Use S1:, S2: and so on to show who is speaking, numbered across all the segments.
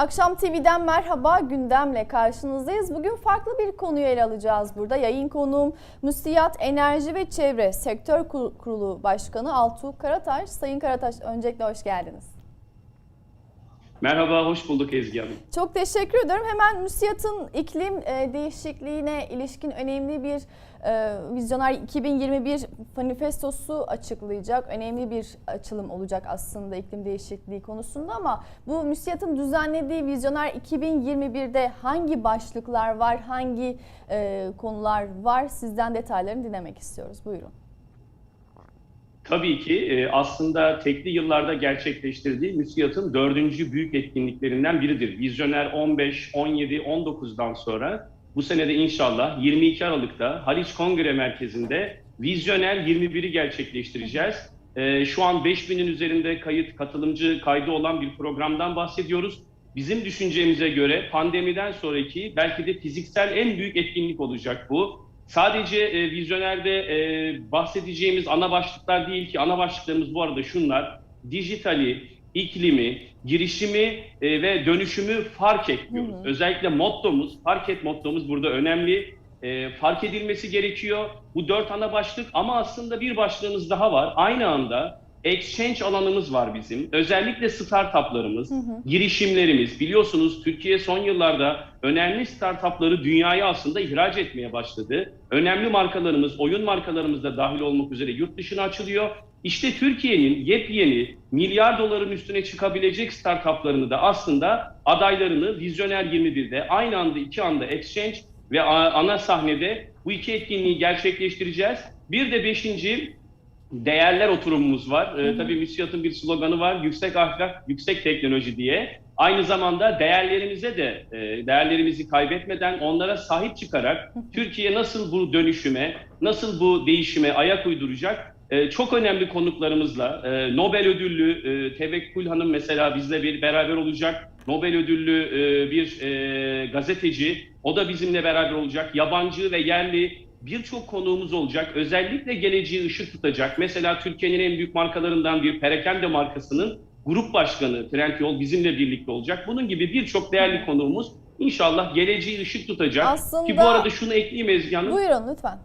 S1: Akşam TV'den merhaba gündemle karşınızdayız. Bugün farklı bir konuyu ele alacağız burada. Yayın konuğum Müsiyat Enerji ve Çevre Sektör Kurulu Başkanı Altuğ Karataş. Sayın Karataş öncelikle hoş geldiniz.
S2: Merhaba, hoş bulduk Ezgi Hanım.
S1: Çok teşekkür ederim. Hemen müsiyatın iklim e, değişikliğine ilişkin önemli bir e, Vizyoner 2021 manifestosu açıklayacak. Önemli bir açılım olacak aslında iklim değişikliği konusunda ama bu müsiyatın düzenlediği Vizyoner 2021'de hangi başlıklar var, hangi e, konular var sizden detaylarını dinlemek istiyoruz. Buyurun.
S2: Tabii ki aslında tekli yıllarda gerçekleştirdiği MÜSİAD'ın dördüncü büyük etkinliklerinden biridir. Vizyoner 15, 17, 19'dan sonra bu senede inşallah 22 Aralık'ta Haliç Kongre Merkezi'nde Vizyoner 21'i gerçekleştireceğiz. Şu an 5000'in üzerinde kayıt, katılımcı kaydı olan bir programdan bahsediyoruz. Bizim düşüncemize göre pandemiden sonraki belki de fiziksel en büyük etkinlik olacak bu. Sadece e, vizyonerde e, bahsedeceğimiz ana başlıklar değil ki ana başlıklarımız bu arada şunlar. Dijitali, iklimi, girişimi e, ve dönüşümü fark et diyoruz. Hı hı. Özellikle mottomuz, fark et mottomuz burada önemli. E, fark edilmesi gerekiyor. Bu dört ana başlık ama aslında bir başlığımız daha var. Aynı anda exchange alanımız var bizim. Özellikle startuplarımız, hı hı. girişimlerimiz. Biliyorsunuz Türkiye son yıllarda önemli startupları dünyaya aslında ihraç etmeye başladı. Önemli markalarımız, oyun markalarımız da dahil olmak üzere yurt dışına açılıyor. İşte Türkiye'nin yepyeni milyar doların üstüne çıkabilecek startuplarını da aslında adaylarını Vizyoner 21'de aynı anda iki anda exchange ve ana sahnede bu iki etkinliği gerçekleştireceğiz. Bir de beşinci değerler oturumumuz var. Ee, tabii MÜSİAD'ın bir sloganı var. Yüksek ahlak, yüksek teknoloji diye. Aynı zamanda değerlerimize de e, değerlerimizi kaybetmeden onlara sahip çıkarak Türkiye nasıl bu dönüşüme, nasıl bu değişime ayak uyduracak? E, çok önemli konuklarımızla e, Nobel ödüllü e, Tevekkül Hanım mesela bizle bir beraber olacak. Nobel ödüllü e, bir e, gazeteci, o da bizimle beraber olacak. Yabancı ve yerli birçok konuğumuz olacak. Özellikle geleceği ışık tutacak. Mesela Türkiye'nin en büyük markalarından bir perakende markasının grup başkanı Trendyol bizimle birlikte olacak. Bunun gibi birçok değerli konuğumuz inşallah geleceği ışık tutacak. Aslında... Ki bu arada şunu ekleyeyim Ezgi Hanım.
S1: Buyurun lütfen.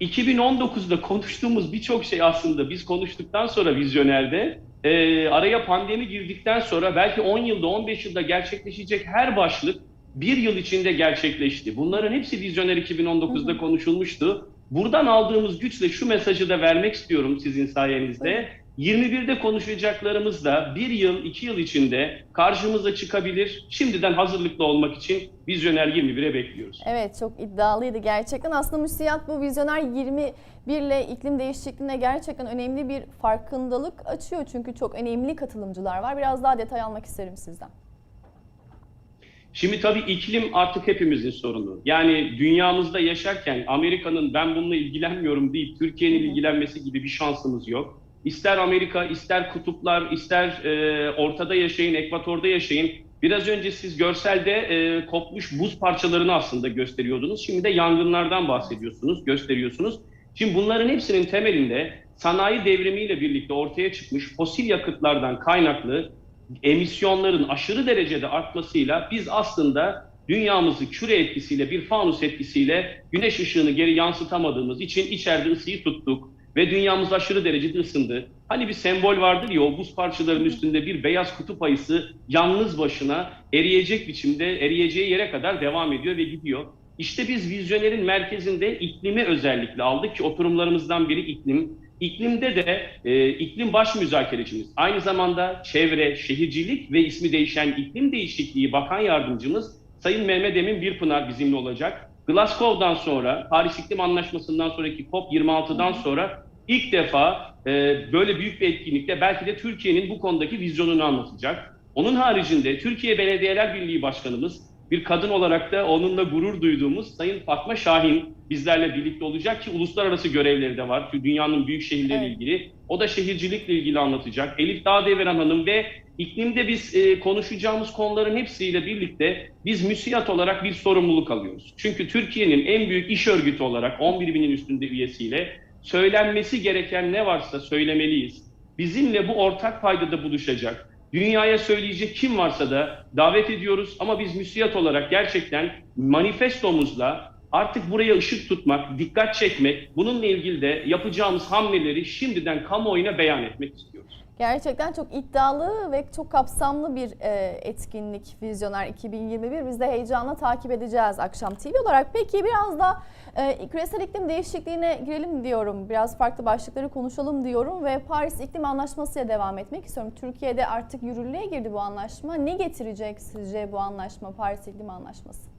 S2: 2019'da konuştuğumuz birçok şey aslında biz konuştuktan sonra vizyonerde e, araya pandemi girdikten sonra belki 10 yılda 15 yılda gerçekleşecek her başlık bir yıl içinde gerçekleşti. Bunların hepsi Vizyoner 2019'da konuşulmuştu. Buradan aldığımız güçle şu mesajı da vermek istiyorum sizin sayenizde. 21'de konuşacaklarımız da bir yıl, iki yıl içinde karşımıza çıkabilir. Şimdiden hazırlıklı olmak için Vizyoner 21'e bekliyoruz.
S1: Evet çok iddialıydı gerçekten. Aslında müsiyat bu Vizyoner 21 ile iklim değişikliğine gerçekten önemli bir farkındalık açıyor. Çünkü çok önemli katılımcılar var. Biraz daha detay almak isterim sizden.
S2: Şimdi tabii iklim artık hepimizin sorunu. Yani dünyamızda yaşarken Amerika'nın ben bununla ilgilenmiyorum deyip Türkiye'nin ilgilenmesi gibi bir şansımız yok. İster Amerika, ister kutuplar, ister e, ortada yaşayın, ekvatorda yaşayın. Biraz önce siz görselde e, kopmuş buz parçalarını aslında gösteriyordunuz. Şimdi de yangınlardan bahsediyorsunuz, gösteriyorsunuz. Şimdi bunların hepsinin temelinde sanayi devrimiyle birlikte ortaya çıkmış fosil yakıtlardan kaynaklı emisyonların aşırı derecede artmasıyla biz aslında dünyamızı küre etkisiyle, bir fanus etkisiyle güneş ışığını geri yansıtamadığımız için içeride ısıyı tuttuk ve dünyamız aşırı derecede ısındı. Hani bir sembol vardır ya o buz parçalarının üstünde bir beyaz kutup ayısı yalnız başına eriyecek biçimde eriyeceği yere kadar devam ediyor ve gidiyor. İşte biz vizyonerin merkezinde iklimi özellikle aldık ki oturumlarımızdan biri iklim. İklimde de e, iklim baş müzakerecimiz. Aynı zamanda çevre, şehircilik ve ismi değişen iklim değişikliği bakan yardımcımız Sayın Mehmet Emin Birpınar bizimle olacak. Glasgow'dan sonra, Paris İklim Anlaşması'ndan sonraki COP26'dan sonra ilk defa e, böyle büyük bir etkinlikte belki de Türkiye'nin bu konudaki vizyonunu anlatacak. Onun haricinde Türkiye Belediyeler Birliği Başkanımız bir kadın olarak da onunla gurur duyduğumuz Sayın Fatma Şahin bizlerle birlikte olacak ki uluslararası görevleri de var. Dünyanın büyük şehirleriyle evet. ilgili. O da şehircilikle ilgili anlatacak. Elif Dağdeviren Hanım ve iklimde biz e, konuşacağımız konuların hepsiyle birlikte biz müsiyat olarak bir sorumluluk alıyoruz. Çünkü Türkiye'nin en büyük iş örgütü olarak 11 binin üstünde üyesiyle söylenmesi gereken ne varsa söylemeliyiz. Bizimle bu ortak paydada buluşacak Dünyaya söyleyecek kim varsa da davet ediyoruz ama biz müsiyat olarak gerçekten manifestomuzla artık buraya ışık tutmak, dikkat çekmek, bununla ilgili de yapacağımız hamleleri şimdiden kamuoyuna beyan etmek istiyoruz.
S1: Gerçekten çok iddialı ve çok kapsamlı bir e, etkinlik Vizyoner 2021. Biz de heyecanla takip edeceğiz Akşam TV olarak. Peki biraz da e, küresel iklim değişikliğine girelim diyorum. Biraz farklı başlıkları konuşalım diyorum ve Paris İklim Anlaşması'ya devam etmek istiyorum. Türkiye'de artık yürürlüğe girdi bu anlaşma. Ne getirecek sizce bu anlaşma, Paris İklim Anlaşması?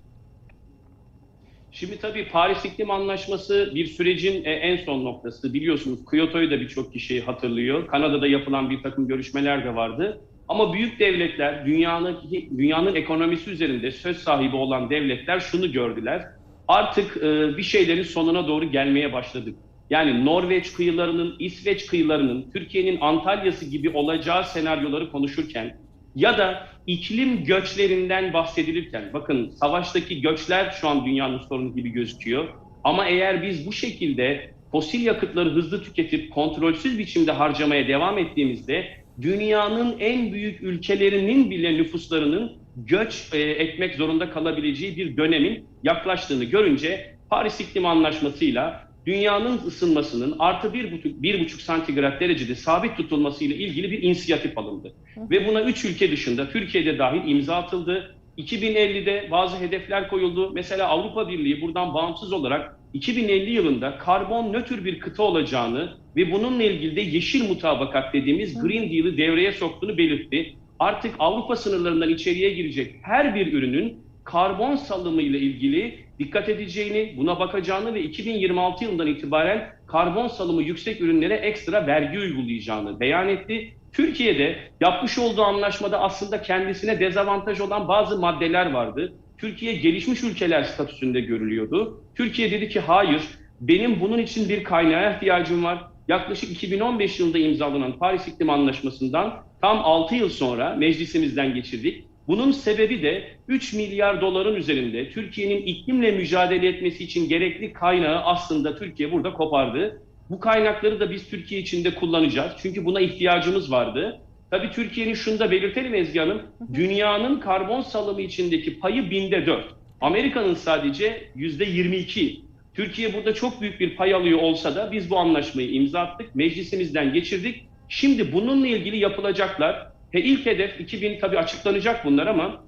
S2: Şimdi tabii Paris İklim Anlaşması bir sürecin e, en son noktası. Biliyorsunuz Kyoto'yu da birçok kişi hatırlıyor. Kanada'da yapılan bir takım görüşmeler de vardı. Ama büyük devletler, dünyanın, dünyanın ekonomisi üzerinde söz sahibi olan devletler şunu gördüler. Artık e, bir şeylerin sonuna doğru gelmeye başladık. Yani Norveç kıyılarının, İsveç kıyılarının, Türkiye'nin Antalya'sı gibi olacağı senaryoları konuşurken ya da iklim göçlerinden bahsedilirken, bakın savaştaki göçler şu an dünyanın sorunu gibi gözüküyor. Ama eğer biz bu şekilde fosil yakıtları hızlı tüketip kontrolsüz biçimde harcamaya devam ettiğimizde dünyanın en büyük ülkelerinin bile nüfuslarının göç e, etmek zorunda kalabileceği bir dönemin yaklaştığını görünce Paris İklim Anlaşması'yla dünyanın ısınmasının artı bir buçuk, bir buçuk santigrat derecede sabit tutulmasıyla ilgili bir inisiyatif alındı. Ve buna üç ülke dışında Türkiye'de dahil imza atıldı. 2050'de bazı hedefler koyuldu. Mesela Avrupa Birliği buradan bağımsız olarak 2050 yılında karbon nötr bir kıta olacağını ve bununla ilgili de yeşil mutabakat dediğimiz Green Deal'ı devreye soktuğunu belirtti. Artık Avrupa sınırlarından içeriye girecek her bir ürünün karbon salımı ile ilgili dikkat edeceğini, buna bakacağını ve 2026 yılından itibaren karbon salımı yüksek ürünlere ekstra vergi uygulayacağını beyan etti. Türkiye'de yapmış olduğu anlaşmada aslında kendisine dezavantaj olan bazı maddeler vardı. Türkiye gelişmiş ülkeler statüsünde görülüyordu. Türkiye dedi ki hayır, benim bunun için bir kaynağa ihtiyacım var. Yaklaşık 2015 yılında imzalanan Paris İklim Anlaşması'ndan tam 6 yıl sonra meclisimizden geçirdik. Bunun sebebi de 3 milyar doların üzerinde Türkiye'nin iklimle mücadele etmesi için gerekli kaynağı aslında Türkiye burada kopardı. Bu kaynakları da biz Türkiye içinde kullanacağız. Çünkü buna ihtiyacımız vardı. Tabii Türkiye'nin şunu da belirtelim Ezgi Hanım. Dünyanın karbon salımı içindeki payı binde dört. Amerika'nın sadece yüzde yirmi iki. Türkiye burada çok büyük bir pay alıyor olsa da biz bu anlaşmayı imza attık. Meclisimizden geçirdik. Şimdi bununla ilgili yapılacaklar ve ilk hedef 2000 tabii açıklanacak bunlar ama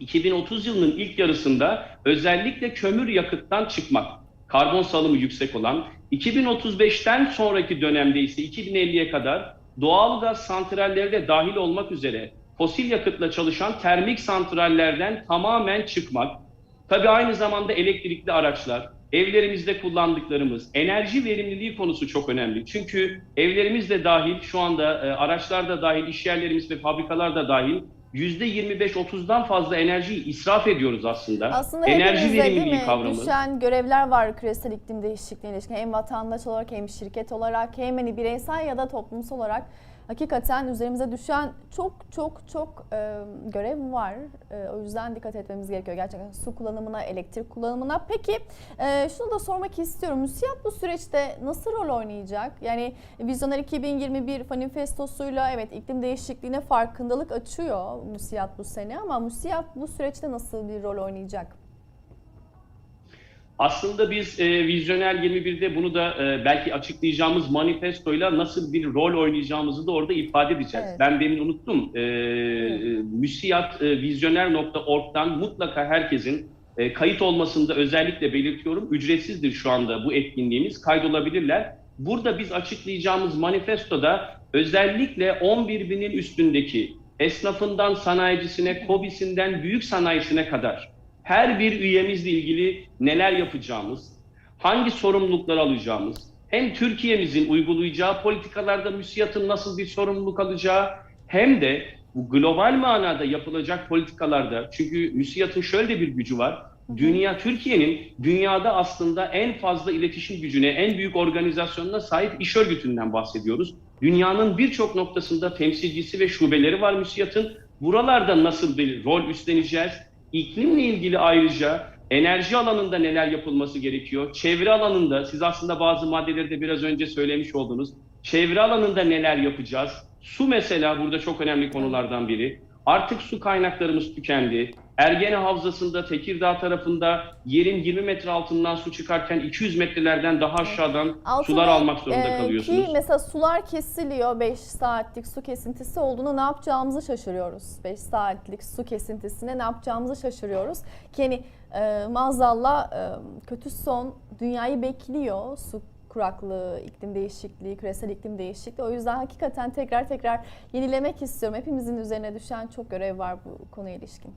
S2: 2030 yılının ilk yarısında özellikle kömür yakıttan çıkmak, karbon salımı yüksek olan, 2035'ten sonraki dönemde ise 2050'ye kadar doğalgaz santralleri de dahil olmak üzere fosil yakıtla çalışan termik santrallerden tamamen çıkmak, tabii aynı zamanda elektrikli araçlar, evlerimizde kullandıklarımız, enerji verimliliği konusu çok önemli. Çünkü evlerimiz de dahil, şu anda e, araçlar da dahil, iş yerlerimiz ve fabrikalar da dahil %25-30'dan fazla enerjiyi israf ediyoruz aslında.
S1: Aslında
S2: Enerji verimliliği kavramı.
S1: düşen görevler var küresel iklim değişikliğine ilişkin. Hem vatandaş olarak hem şirket olarak hem hani bireysel ya da toplumsal olarak hakikaten üzerimize düşen çok çok çok e, görev var. E, o yüzden dikkat etmemiz gerekiyor gerçekten su kullanımına, elektrik kullanımına. Peki e, şunu da sormak istiyorum. MÜSİAD bu süreçte nasıl rol oynayacak? Yani Vizyoner 2021 manifestosuyla evet iklim değişikliğine farkındalık açıyor MÜSİAD bu sene ama MÜSİAD bu süreçte nasıl bir rol oynayacak?
S2: Aslında biz e, Vizyoner 21'de bunu da e, belki açıklayacağımız manifestoyla nasıl bir rol oynayacağımızı da orada ifade edeceğiz.
S1: Evet.
S2: Ben demin unuttum. E, e, vizyoner.org'dan mutlaka herkesin e, kayıt olmasını da özellikle belirtiyorum. Ücretsizdir şu anda bu etkinliğimiz. Kaydolabilirler. Burada biz açıklayacağımız manifestoda özellikle 11 binin üstündeki esnafından sanayicisine, kobisinden büyük sanayisine kadar her bir üyemizle ilgili neler yapacağımız, hangi sorumlulukları alacağımız, hem Türkiye'mizin uygulayacağı politikalarda müsiyatın nasıl bir sorumluluk alacağı, hem de bu global manada yapılacak politikalarda, çünkü müsiyatın şöyle bir gücü var, Dünya, Türkiye'nin dünyada aslında en fazla iletişim gücüne, en büyük organizasyonuna sahip iş örgütünden bahsediyoruz. Dünyanın birçok noktasında temsilcisi ve şubeleri var müsiyatın. Buralarda nasıl bir rol üstleneceğiz? İklimle ilgili ayrıca enerji alanında neler yapılması gerekiyor? Çevre alanında, siz aslında bazı maddeleri de biraz önce söylemiş oldunuz. Çevre alanında neler yapacağız? Su mesela burada çok önemli konulardan biri. Artık su kaynaklarımız tükendi. Ergene Havzası'nda, Tekirdağ tarafında yerin 20 metre altından su çıkarken 200 metrelerden daha aşağıdan
S1: Altın
S2: sular
S1: Bey,
S2: almak zorunda
S1: e,
S2: kalıyorsunuz.
S1: Ki mesela sular kesiliyor 5 saatlik su kesintisi olduğunda ne yapacağımızı şaşırıyoruz. 5 saatlik su kesintisine ne yapacağımızı şaşırıyoruz. Ki hani e, maazallah e, kötü son dünyayı bekliyor su kuraklığı, iklim değişikliği, küresel iklim değişikliği. O yüzden hakikaten tekrar tekrar yenilemek istiyorum. Hepimizin üzerine düşen çok görev var bu konuya ilişkin.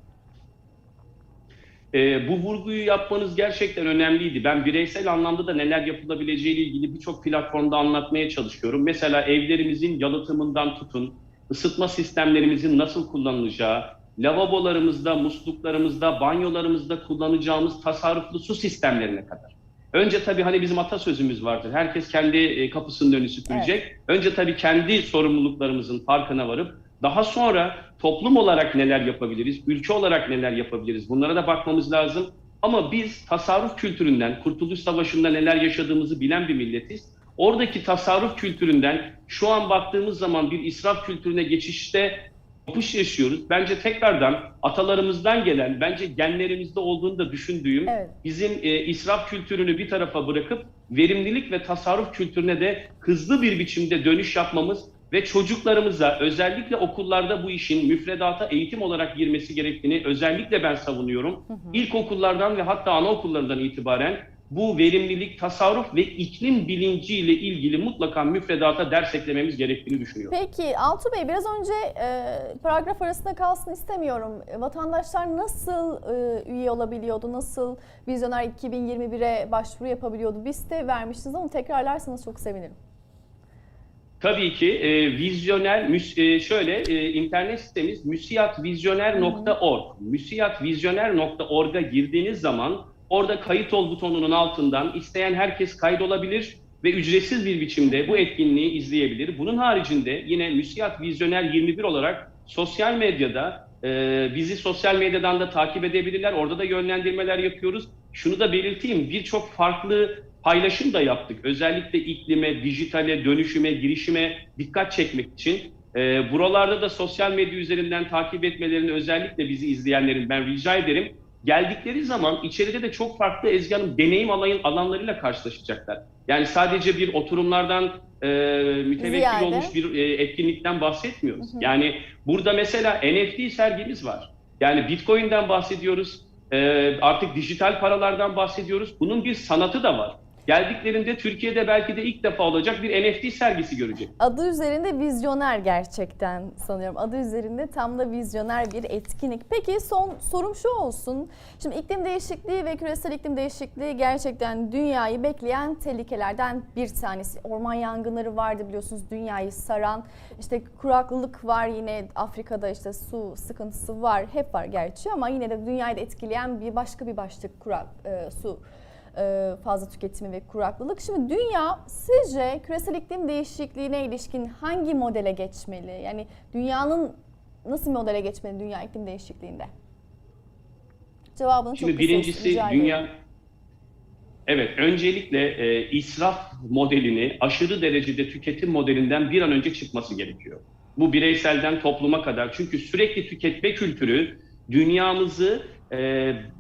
S2: Ee, bu vurguyu yapmanız gerçekten önemliydi. Ben bireysel anlamda da neler yapılabileceğiyle ilgili birçok platformda anlatmaya çalışıyorum. Mesela evlerimizin yalıtımından tutun, ısıtma sistemlerimizin nasıl kullanılacağı, lavabolarımızda, musluklarımızda, banyolarımızda kullanacağımız tasarruflu su sistemlerine kadar. Önce tabii hani bizim atasözümüz vardır. Herkes kendi e, kapısının önünü süpürecek. Önce tabii kendi sorumluluklarımızın farkına varıp daha sonra toplum olarak neler yapabiliriz, ülke olarak neler yapabiliriz bunlara da bakmamız lazım. Ama biz tasarruf kültüründen, Kurtuluş Savaşı'nda neler yaşadığımızı bilen bir milletiz. Oradaki tasarruf kültüründen şu an baktığımız zaman bir israf kültürüne geçişte yapış yaşıyoruz. Bence tekrardan atalarımızdan gelen, bence genlerimizde olduğunu da düşündüğüm
S1: Evet.
S2: bizim e, israf kültürünü bir tarafa bırakıp verimlilik ve tasarruf kültürüne de hızlı bir biçimde dönüş yapmamız ve çocuklarımıza özellikle okullarda bu işin müfredata eğitim olarak girmesi gerektiğini özellikle ben savunuyorum. İlkokullardan ve hatta anaokullarından itibaren bu verimlilik, tasarruf ve iklim bilinciyle ilgili mutlaka müfredata ders eklememiz gerektiğini düşünüyorum.
S1: Peki Altu Bey biraz önce e, paragraf arasında kalsın istemiyorum. Vatandaşlar nasıl e, üye olabiliyordu? Nasıl Vizyoner 2021'e başvuru yapabiliyordu? Bir site vermiştiniz ama tekrarlarsanız çok sevinirim.
S2: Tabii ki e, vizyoner, müs, e, şöyle e, internet sitemiz müsiyatvizyoner.org. Müsiyatvizyoner.org'a girdiğiniz zaman orada kayıt ol butonunun altından isteyen herkes kaydolabilir ve ücretsiz bir biçimde bu etkinliği izleyebilir. Bunun haricinde yine Müsiyat Vizyoner 21 olarak sosyal medyada e, bizi sosyal medyadan da takip edebilirler. Orada da yönlendirmeler yapıyoruz. Şunu da belirteyim, birçok farklı paylaşım da yaptık. Özellikle iklime, dijitale, dönüşüme, girişime dikkat çekmek için. Ee, buralarda da sosyal medya üzerinden takip etmelerini özellikle bizi izleyenlerin ben rica ederim. Geldikleri zaman içeride de çok farklı Ezgi Hanım deneyim alayın alanlarıyla karşılaşacaklar. Yani sadece bir oturumlardan e, mütevekkil
S1: Ziyade.
S2: olmuş bir e, etkinlikten bahsetmiyoruz.
S1: Hı hı.
S2: Yani burada mesela NFT sergimiz var. Yani Bitcoin'den bahsediyoruz. E, artık dijital paralardan bahsediyoruz. Bunun bir sanatı da var. Geldiklerinde Türkiye'de belki de ilk defa olacak bir NFT sergisi görecek.
S1: Adı üzerinde vizyoner gerçekten sanıyorum. Adı üzerinde tam da vizyoner bir etkinlik. Peki son sorum şu olsun. Şimdi iklim değişikliği ve küresel iklim değişikliği gerçekten dünyayı bekleyen tehlikelerden bir tanesi. Orman yangınları vardı biliyorsunuz dünyayı saran. İşte kuraklık var yine Afrika'da işte su sıkıntısı var. Hep var gerçi ama yine de dünyayı da etkileyen bir başka bir başlık kurak e, su fazla tüketimi ve kuraklılık. Şimdi dünya sizce küresel iklim değişikliğine ilişkin hangi modele geçmeli? Yani dünyanın nasıl bir modele geçmeli dünya iklim değişikliğinde? Cevabını
S2: Şimdi
S1: çok kısa
S2: birincisi dünya Evet, öncelikle e, israf modelini aşırı derecede tüketim modelinden bir an önce çıkması gerekiyor. Bu bireyselden topluma kadar. Çünkü sürekli tüketme kültürü dünyamızı e,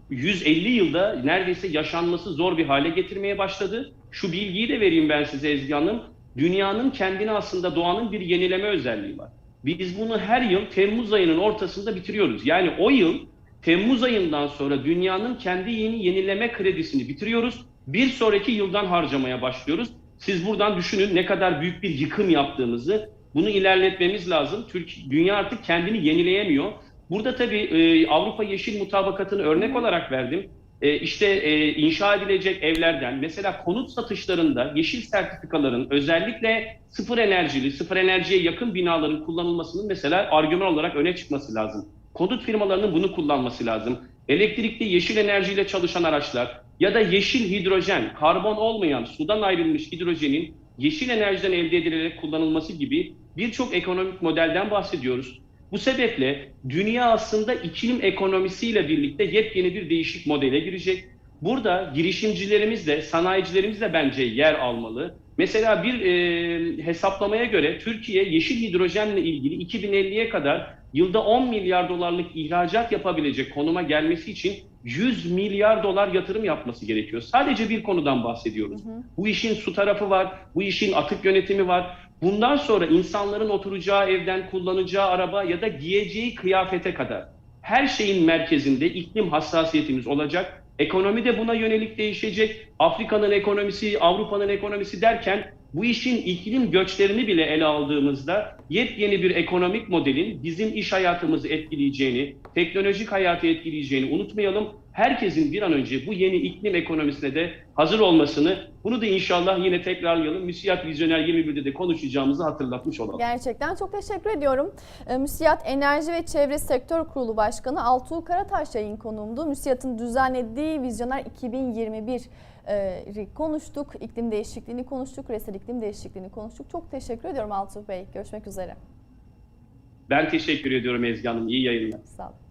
S2: 150 yılda neredeyse yaşanması zor bir hale getirmeye başladı. Şu bilgiyi de vereyim ben size Ezgi Hanım. Dünyanın kendine aslında doğanın bir yenileme özelliği var. Biz bunu her yıl Temmuz ayının ortasında bitiriyoruz. Yani o yıl Temmuz ayından sonra dünyanın kendi yeni yenileme kredisini bitiriyoruz. Bir sonraki yıldan harcamaya başlıyoruz. Siz buradan düşünün ne kadar büyük bir yıkım yaptığımızı. Bunu ilerletmemiz lazım. Türk, dünya artık kendini yenileyemiyor. Burada tabii e, Avrupa Yeşil Mutabakatı'nı örnek olarak verdim. E, işte e, inşa edilecek evlerden, mesela konut satışlarında yeşil sertifikaların özellikle sıfır enerjili, sıfır enerjiye yakın binaların kullanılmasının mesela argüman olarak öne çıkması lazım. Konut firmalarının bunu kullanması lazım. Elektrikli yeşil enerjiyle çalışan araçlar ya da yeşil hidrojen, karbon olmayan sudan ayrılmış hidrojenin yeşil enerjiden elde edilerek kullanılması gibi birçok ekonomik modelden bahsediyoruz. Bu sebeple dünya aslında iklim ekonomisiyle birlikte yepyeni bir değişik modele girecek. Burada girişimcilerimiz de, sanayicilerimiz de bence yer almalı. Mesela bir e, hesaplamaya göre Türkiye yeşil hidrojenle ilgili 2050'ye kadar yılda 10 milyar dolarlık ihracat yapabilecek konuma gelmesi için 100 milyar dolar yatırım yapması gerekiyor. Sadece bir konudan bahsediyoruz. Bu işin su tarafı var, bu işin atık yönetimi var. Bundan sonra insanların oturacağı evden kullanacağı araba ya da giyeceği kıyafete kadar her şeyin merkezinde iklim hassasiyetimiz olacak. Ekonomi de buna yönelik değişecek. Afrika'nın ekonomisi, Avrupa'nın ekonomisi derken bu işin iklim göçlerini bile ele aldığımızda yepyeni bir ekonomik modelin bizim iş hayatımızı etkileyeceğini, teknolojik hayatı etkileyeceğini unutmayalım. Herkesin bir an önce bu yeni iklim ekonomisine de hazır olmasını, bunu da inşallah yine tekrarlayalım. Müsiyat Vizyoner 21'de de konuşacağımızı hatırlatmış olalım.
S1: Gerçekten çok teşekkür ediyorum. E, Müsiyat Enerji ve Çevre Sektör Kurulu Başkanı Altuğ Karataş yayın konuğumdu. Müsiyat'ın düzenlediği Vizyoner 2021 e, konuştuk. İklim değişikliğini konuştuk. Küresel iklim değişikliğini konuştuk. Çok teşekkür ediyorum Altuğ Bey. Görüşmek üzere.
S2: Ben teşekkür ediyorum Ezgi Hanım. İyi yayınlar.
S1: Sağ olun.